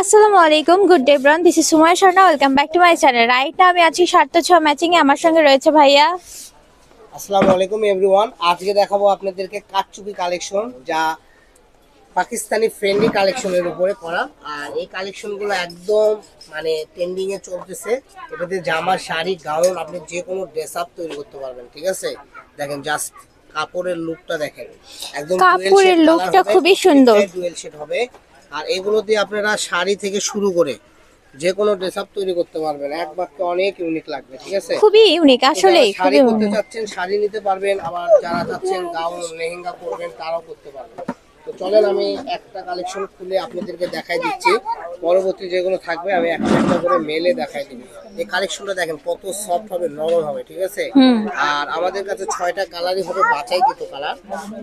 আসসালামু আলাইকুম good day ব্রন this is Sumoy Sharma welcome back to my channel right না আমি আছি সার্থ ছ ম্যাচিং এ আমার সঙ্গে রয়েছে ভাইয়া। আসসালামু আলাইকুম এভরিওয়ান আজকে দেখাবো আপনাদেরকে কাঠচুপি কালেকশন যা পাকিস্তানি ফ্রেন্ডলি কালেকশনের উপরে করা। আর এই কালেকশনগুলো একদম মানে ট্রেন্ডিং এ চলতেছে। এটাতে জামা শাড়ি গাউন আপনি যে কোনো ড্রেস আপ তৈরি করতে পারবেন ঠিক আছে? দেখেন জাস্ট কাপড়ের লুকটা দেখেন। একদম কাপড়ের লুকটা খুবই সুন্দর। ডুয়েল শেড হবে। আর এগুলো দিয়ে আপনারা শাড়ি থেকে শুরু করে যে কোনো ড্রেস আপ তৈরি করতে পারবেন। এক বাক্যে অনেক ইউনিক লাগবে ঠিক আছে? খুবই ইউনিক আসলে শাড়ি করতে যাচ্ছেন চাচ্ছেন শাড়ি নিতে পারবেন আবার যারা চাচ্ছেন গাউন লেহেঙ্গা করবেন তারাও করতে পারবেন। তো চলেন আমি একটা কালেকশন খুলে আপনাদেরকে দেখাই দিচ্ছি। পরবর্তী যেগুলো থাকবে আমি একটা একটা করে মেলে দেখাই দিব। এই কালেকশনটা দেখেন কত সফট হবে নরম হবে ঠিক আছে? আর আমাদের কাছে ছয়টা কালারই হবে বাছাই কিন্তু কালার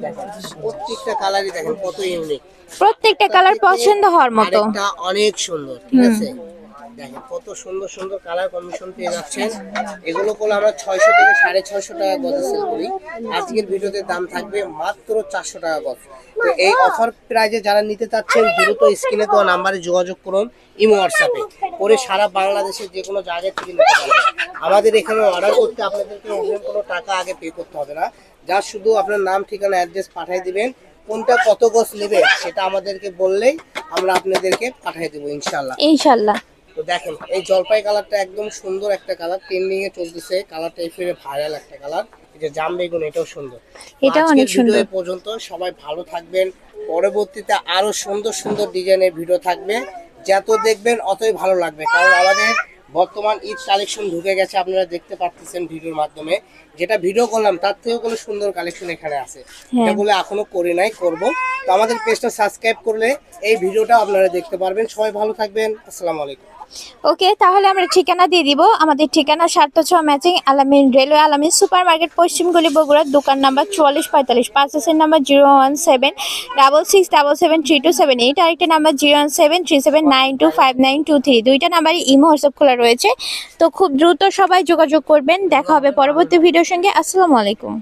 দেখেন প্রত্যেকটা কালারই দেখেন কত ইউনিক প্রত্যেকটা কালার পছন্দ হওয়ার মতো। অনেক সুন্দর ঠিক আছে? দেখেন কত সুন্দর সুন্দর কালার কম্বিনেশন পেয়ে যাচ্ছেন। এগুলো করলে আমরা ছয়শো থেকে সাড়ে ছয়শো টাকা গজে সেল করি। আজকের ভিডিওতে দাম থাকবে মাত্র চারশো টাকা গজ। তো এই অফার প্রাইজে যারা নিতে চাচ্ছেন, দ্রুত স্ক্রিনে তো নাম্বারে যোগাযোগ করুন ইমো হোয়াটসঅ্যাপে করে সারা বাংলাদেশের যে কোনো জায়গা থেকে নিতে পারবেন। আমাদের এখানে অর্ডার করতে আপনাদেরকে কোনো টাকা আগে পে করতে হবে না। যা শুধু আপনার নাম, ঠিকানা অ্যাড্রেস পাঠিয়ে দিবেন। কোনটা কত গজ নেবে সেটা আমাদেরকে বললেই আমরা আপনাদেরকে পাঠিয়ে দেবো ইনশাল্লাহ ইনশাল্লাহ তো দেখেন এই জলপাই কালারটা একদম সুন্দর একটা কালার ট্রেন্ডিং এ চলতেছে। কালারটা এই ফিরে ভাইরাল একটা কালার এই যে জাম বেগুন এটাও সুন্দর। এটা অনেক সুন্দর। পর্যন্ত সবাই ভালো থাকবেন। পরবর্তীতে আরও সুন্দর সুন্দর ডিজাইনের ভিডিও থাকবে। যত দেখবেন অতই ভালো লাগবে। কারণ আমাদের বর্তমান ঈদ কালেকশন ঢুকে গেছে আপনারা দেখতে পাচ্ছেন ভিডিওর মাধ্যমে। যেটা ভিডিও করলাম তার থেকেও কোনো সুন্দর কালেকশন এখানে আছে। এটা এগুলো এখনও করি নাই করব। তো আমাদের পেজটা সাবস্ক্রাইব করলে এই ভিডিওটা আপনারা দেখতে পারবেন। সবাই ভালো থাকবেন। আসসালামু আলাইকুম। ওকে, তাহলে আমরা ঠিকানা দিয়ে দিব। আমাদের ঠিকানা সার্থ ছ ম্যাচিং আলামিন রেলওয়ে আলামিন সুপার মার্কেট পশ্চিমগুলি বগুড়ার দোকান নাম্বার চুয়াল্লিশ পঁয়তাল্লিশ। পাঁচ হাজার number zero one seven double six double seven three two seven. Eight আরেকটা number zero one seven three seven nine two five nine two three. দুইটা নাম্বারই ইমো, হোয়াটসঅ্যাপ খোলা রয়েছে। তো খুব দ্রুত সবাই যোগাযোগ করবেন। দেখা হবে পরবর্তী ভিডিওর সঙ্গে। আসসালামু আলাইকুম।